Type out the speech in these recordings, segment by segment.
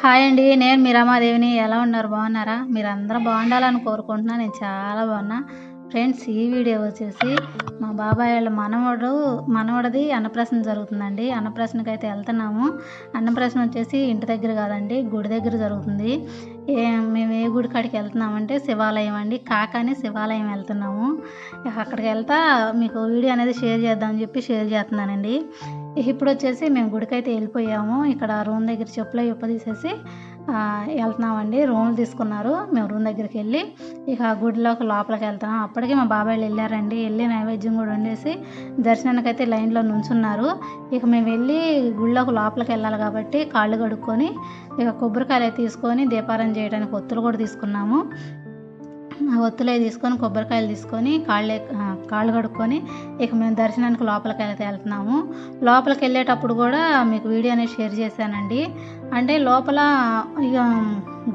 Hi అండి నేను మీ రమాదేవిని ఎలా ఉన్నారు? బాగున్నారా? మీరు అందరూ బాగుండాలని కోరుకుంటున్నా. నేను చాలా బాగున్నా. ఫ్రెండ్స్ ఈ వీడియో వచ్చేసి మా బాబాయ్ వాళ్ళ మనవడు మనవడిది అన్నప్రాసన జరుగుతుందండి. అన్నప్రాసనకి అయితే వెళ్తున్నాము. అన్నప్రాసన వచ్చేసి ఇంటి దగ్గర కాదండి గుడి దగ్గర జరుగుతుంది. ఏ మేము ఏ గుడి కాడికి వెళ్తున్నామంటే శివాలయం అండి. కాకాని శివాలయం వెళ్తున్నాము. అక్కడికి వెళ్తా మీకు వీడియో అనేది షేర్ చేద్దామని చెప్పి షేర్ చేస్తున్నానండి. ఇప్పుడు వచ్చేసి మేము గుడికైతే వెళ్ళిపోయాము. ఇక్కడ రూమ్ దగ్గర చెప్పులు ఇప్ప తీసేసి వెళ్తున్నామండి. రూమ్లు తీసుకున్నారు. మేము రూమ్ దగ్గరికి వెళ్ళి ఇక గుడిలోకి లోపలికి వెళ్తున్నాం. అప్పటికే మా బాబాయ్లు వెళ్ళారండి. వెళ్ళి నైవేద్యం కూడా వండేసి దర్శనానికి అయితే లైన్లో నుంచున్నారు. ఇక మేము వెళ్ళి గుడిలోకి లోపలికి వెళ్ళాలి కాబట్టి కాళ్ళు కడుక్కొని ఇక కొబ్బరికాయలు తీసుకొని దీపారం చేయడానికి ఒత్తులు కూడా తీసుకున్నాము. ఒత్తులే తీసుకొని కొబ్బరికాయలు తీసుకొని కాళ్ళే కాళ్ళు కడుక్కొని ఇక మేము దర్శనానికి లోపలికి వెళ్తే వెళ్తున్నాము. లోపలికి వెళ్ళేటప్పుడు కూడా మీకు వీడియో అనేది షేర్ చేశానండి. అంటే లోపల ఇక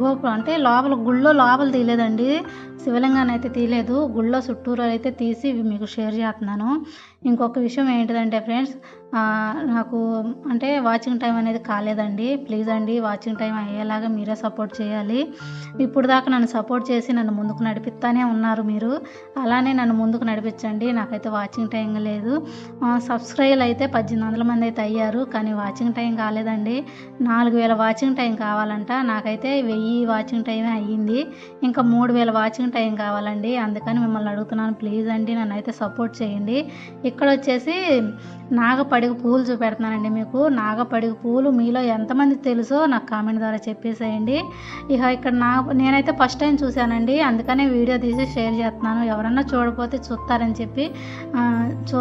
గోపురం అంటే లోపల గుళ్ళో లోపల తీయలేదండి. శివలింగాన్ని అయితే తీయలేదు. గుళ్ళో చుట్టూరు అయితే తీసి మీకు షేర్ చేస్తున్నాను. ఇంకొక విషయం ఏంటిదంటే ఫ్రెండ్స్ నాకు అంటే వాచింగ్ టైం అనేది కాలేదండి. ప్లీజ్ అండి వాచింగ్ టైం అయ్యేలాగా మీరే సపోర్ట్ చేయాలి. ఇప్పుడు దాకా నన్ను సపోర్ట్ చేసి నన్ను ముందుకు నడిపిస్తానే ఉన్నారు మీరు. అలానే నన్ను ముందుకు నడిపించండి. నాకైతే వాచింగ్ టైం లేదు. సబ్స్క్రైబ్ అయితే పద్దెనిమిది వందల మంది అయితే అయ్యారు. కానీ వాచింగ్ టైం కాలేదండి. నాలుగు వేల వాచింగ్ టైం కావాలంట. నాకైతే వెయ్యి వాచింగ్ టైమే అయ్యింది. ఇంకా మూడు వేల వాచింగ్ టైం కావాలండి. అందుకని మిమ్మల్ని అడుగుతున్నాను. ప్లీజ్ అండి నన్ను అయితే సపోర్ట్ చేయండి. ఇక్కడ వచ్చేసి నాగపడిగ పూలు చూపెడుతున్నానండి మీకు. నాగపడిగ పూలు మీలో ఎంతమంది తెలుసో నాకు కామెంట్ ద్వారా చెప్పేసేయండి. ఇక ఇక్కడ నా నేనైతే ఫస్ట్ టైం చూశానండి. అందుకనే వీడియో తీసి షేర్ చేస్తున్నాను. ఎవరన్నా చూడపోతే చూస్తారని చెప్పి చూ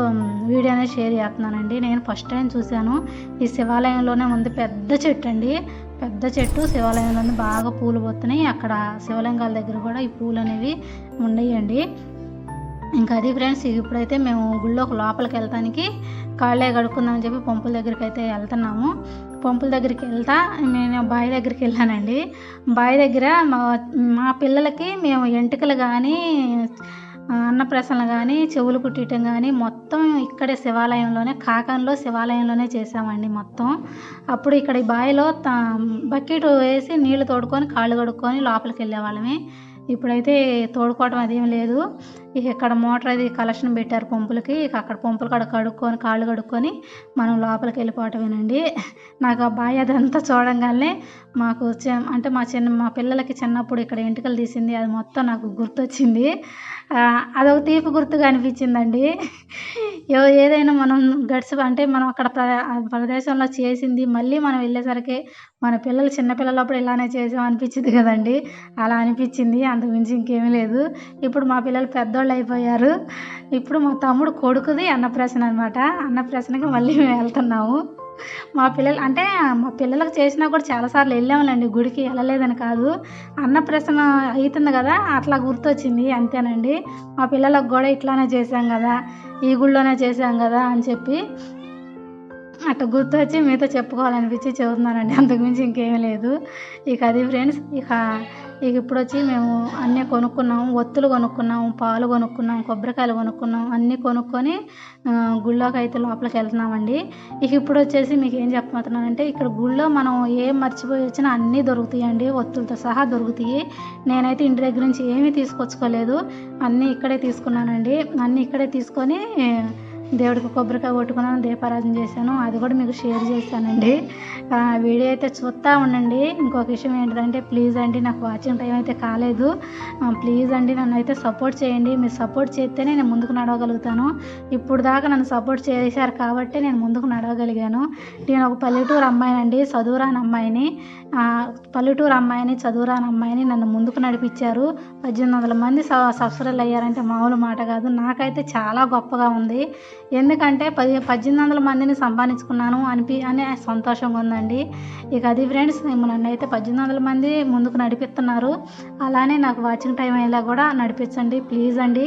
వీడియో అనేది షేర్ చేస్తున్నానండి. నేను ఫస్ట్ టైం చూశాను. ఈ శివాలయంలోనే ఉంది పెద్ద చెట్టు అండి. పెద్ద చెట్టు. శివాలయంలోనే బాగా పూలు పోతున్నాయి. అక్కడ శివలింగాల దగ్గర కూడా ఈ పూలు అనేవి ఉన్నాయండి ఇంకా అది ఫ్రెండ్స్ ఇప్పుడైతే మేము గుళ్ళోకి లోపలికి వెళ్తానికి కాళ్ళే కడుక్కుందామని చెప్పి పంపుల దగ్గరికి అయితే వెళ్తున్నాము. పంపుల దగ్గరికి వెళ్తా నేను బావి దగ్గరికి వెళ్ళానండి. బావి దగ్గర మా మా పిల్లలకి మేము ఎంటుకలు కానీ అన్నప్రసనలు కానీ చెవులు కుట్టడం కానీ మొత్తం ఇక్కడే శివాలయంలోనే కాకంలో శివాలయంలోనే చేసామండి మొత్తం. అప్పుడు ఇక్కడ ఈ బావిలో బకెట్ వేసి నీళ్ళు తోడుకొని కాళ్ళు కడుక్కొని లోపలికి వెళ్ళేవాళ్ళమే. ఇప్పుడైతే తోడుకోవడం అదేం లేదు. ఇక ఇక్కడ మోటార్ అది కలెక్షన్ పెట్టారు పంపులకి ఇక అక్కడ పంపులు కాడ కడుక్కొని కాళ్ళు కడుక్కొని మనం లోపలికి వెళ్ళిపోవటమేనండి. నాకు ఆ బాయ్ అదంతా చూడంగానే మాకు అంటే మా చిన్న మా పిల్లలకి చిన్నప్పుడు ఇక్కడ ఎంటుకలు తీసింది అది మొత్తం నాకు గుర్తొచ్చింది. అదొక తీపి గుర్తుగా అనిపించిందండి. ఏదైనా మనం గడిచి అంటే మనం అక్కడ ప్రదేశంలో చేసింది మళ్ళీ మనం వెళ్ళేసరికి మన పిల్లలు చిన్నపిల్లలప్పుడు ఇలానే చేసాం అనిపించింది కదండి. అలా అనిపించింది అంతకుమించి ఇంకేమీ లేదు. ఇప్పుడు మా పిల్లలు పెద్ద పెద్దోళ్ళు అయిపోయారు. ఇప్పుడు మా తమ్ముడు కొడుకుది అన్నప్రాసన అనమాట అన్నప్రాసనకి మళ్ళీ మేము వెళ్తున్నాము. మా పిల్లలు అంటే మా పిల్లలకు చేసినా కూడా చాలాసార్లు వెళ్ళాములేండి గుడికి వెళ్ళలేదని కాదు. అన్నప్రసన అవుతుంది కదా అట్లా గుర్తొచ్చింది అంతేనండి. మా పిల్లలకు కూడా ఇట్లానే చేసాం కదా ఈ గుళ్ళోనే చేసాం కదా అని చెప్పి అట్ట గుర్తొచ్చి మీతో చెప్పుకోవాలనిపించి చెబుతున్నానండి. అంతకుమించి ఇంకేమీ లేదు. ఇక అది ఫ్రెండ్స్ ఇక ఇక ఇప్పుడు వచ్చి మేము అన్నీ కొనుక్కున్నాము ఒత్తులు కొనుక్కున్నాము పాలు కొనుక్కున్నాం కొబ్బరికాయలు కొనుక్కున్నాం. అన్నీ కొనుక్కొని గుళ్ళోకి అయితే లోపలికి వెళ్తున్నామండి ఇక ఇప్పుడు వచ్చేసి మీకు ఏం చెప్పబోతున్నానంటే ఇక్కడ గుళ్ళో మనం ఏం మర్చిపోయి వచ్చినా అన్నీ దొరుకుతాయండి. ఒత్తులతో సహా దొరుకుతాయి. నేనైతే ఇంటి దగ్గర నుంచి ఏమీ తీసుకొచ్చుకోలేదు. అన్నీ ఇక్కడే తీసుకున్నానండి. అన్నీ ఇక్కడే తీసుకొని దేవుడికి కొబ్బరికాయ కొట్టుకున్నాను దీపారాధన చేశాను. అది కూడా మీకు షేర్ చేశానండి. వీడియో అయితే చూస్తూ ఉండండి. ఇంకొక విషయం ఏంటంటే ప్లీజ్ అండి నాకు వాచింగ్ టైం అయితే కాలేదు. ప్లీజ్ అండి నన్ను అయితే సపోర్ట్ చేయండి. మీరు సపోర్ట్ చేస్తేనే నేను ముందుకు నడవగలుగుతాను. ఇప్పుడు దాకా నన్ను సపోర్ట్ చేశారు కాబట్టి నేను ముందుకు నడవగలిగాను. నేను ఒక పల్లెటూరు అమ్మాయినండి చదువురాని అమ్మాయిని. పల్లెటూరు అమ్మాయిని చదువురాని అమ్మాయిని నన్ను ముందుకు నడిపించారు. పద్దెనిమిది వందల మంది సబ్స్క్రైబ్ అయ్యారంటే మామూలు మాట కాదు. నాకైతే చాలా గొప్పగా ఉంది. ఎందుకంటే పది పద్దెనిమిది వందల మందిని సంపాదించుకున్నాను అనిపి అనే సంతోషంగా ఉందండి. ఇక అది ఫ్రెండ్స్ నన్ను అయితే పద్దెనిమిది వందల మంది ముందుకు నడిపిస్తున్నారు. అలానే నాకు వాచింగ్ టైం అయ్యేలా కూడా నడిపించండి ప్లీజ్ అండి.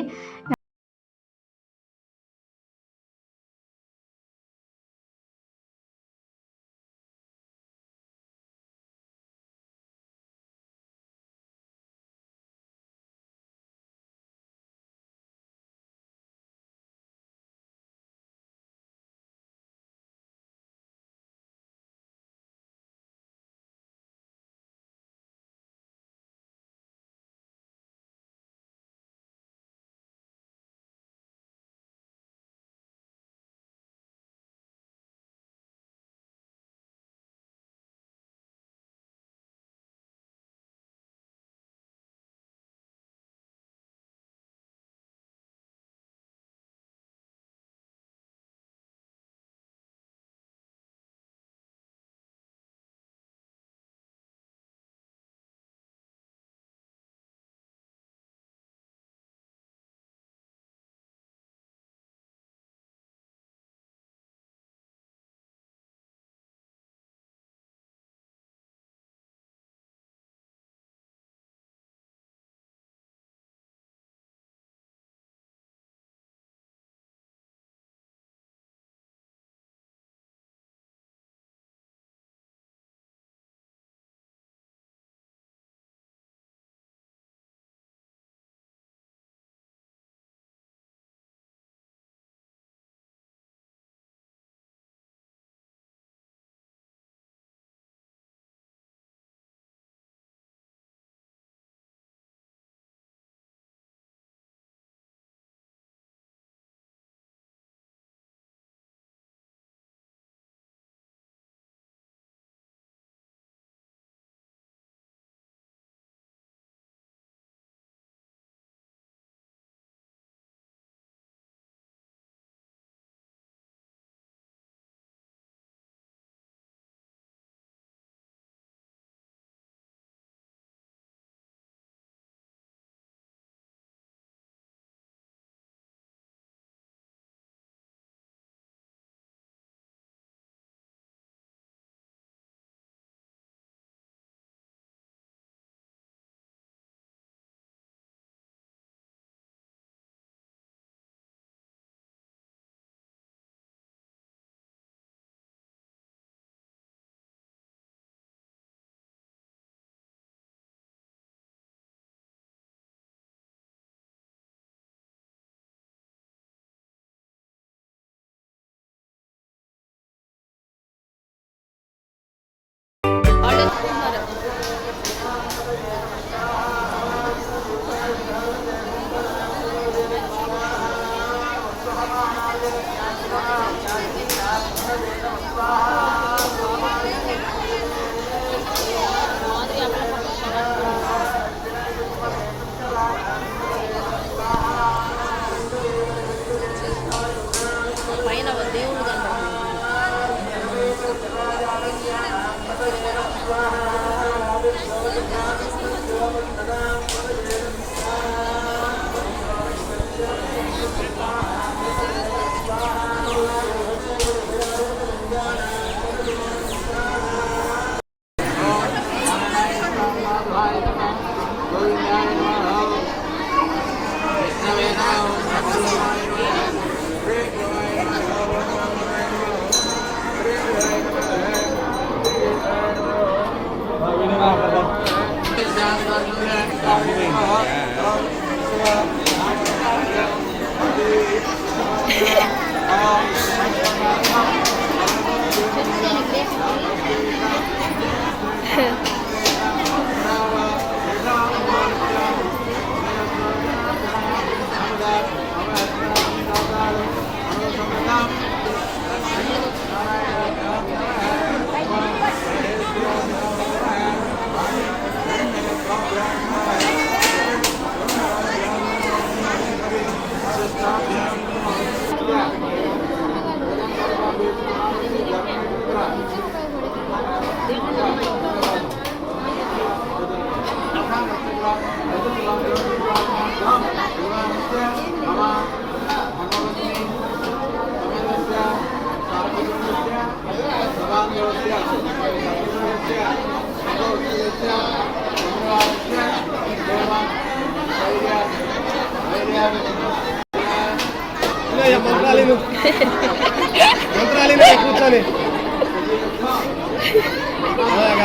కూర్చొని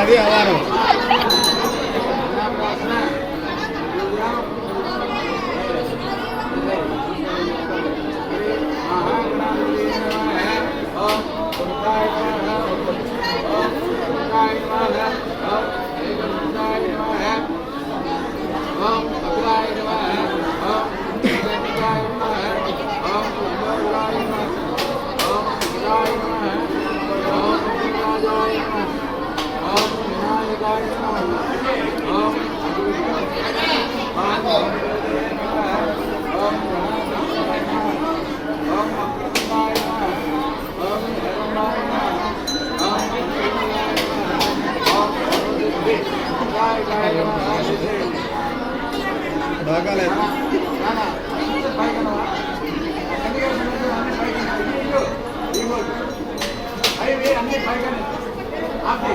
అది అవారం బాగాలేదు ఆగే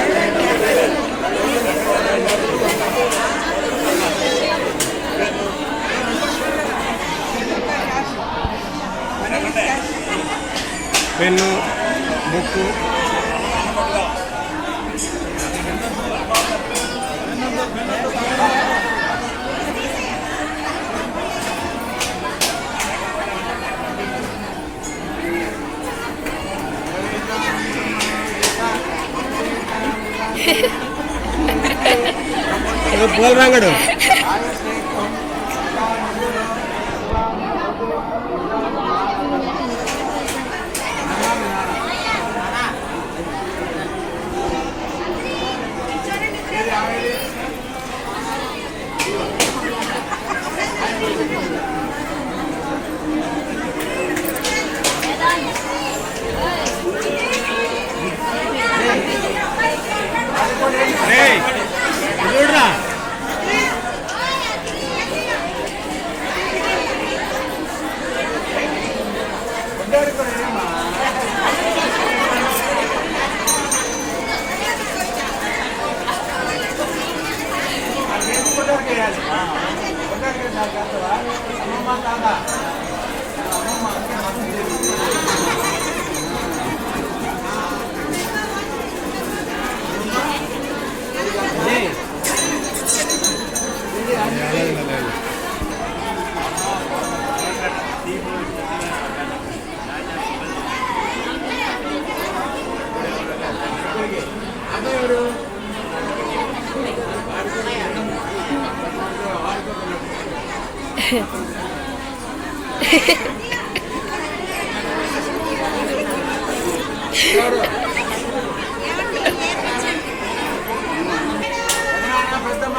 పూల రంగడు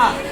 Ah.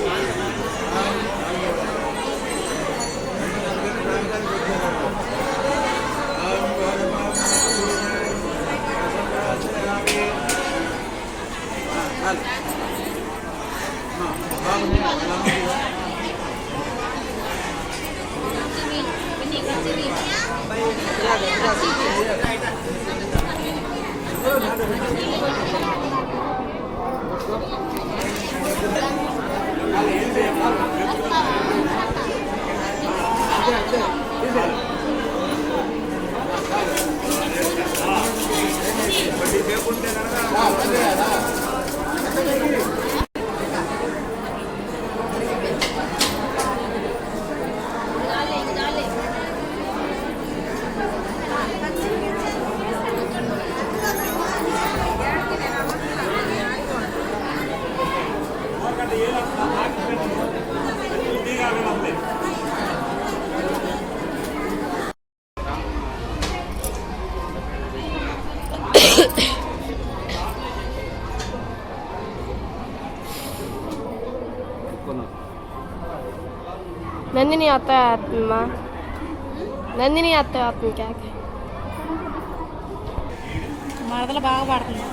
నందిని అత్త అమ్మా నందిని అత్త అవుతుంది కేక మరదలు బాగా పడుతుంది